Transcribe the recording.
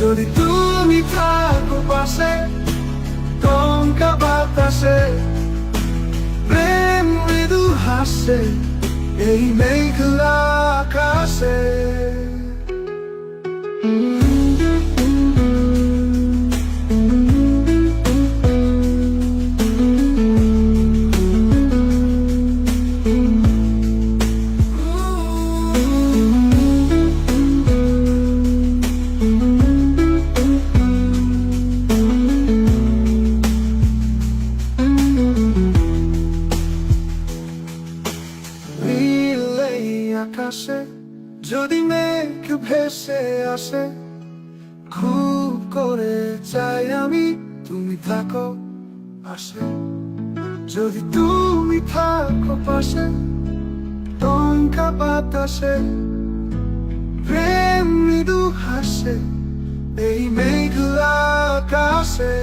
যদি তুমি থাকো পাশে টঙ্কা বাতাসে প্রেম মৃদু হাসে এই মেঘলা আকাশে যদি মেঘ ভেসে আসে, খুব করে চাই আমি তুমি থাকো পাশে। যদি তুমি থাকো পাশে, টঙ্কা বাতাসে, প্রেম মৃদু হাসে এই মেঘলা আকাশে।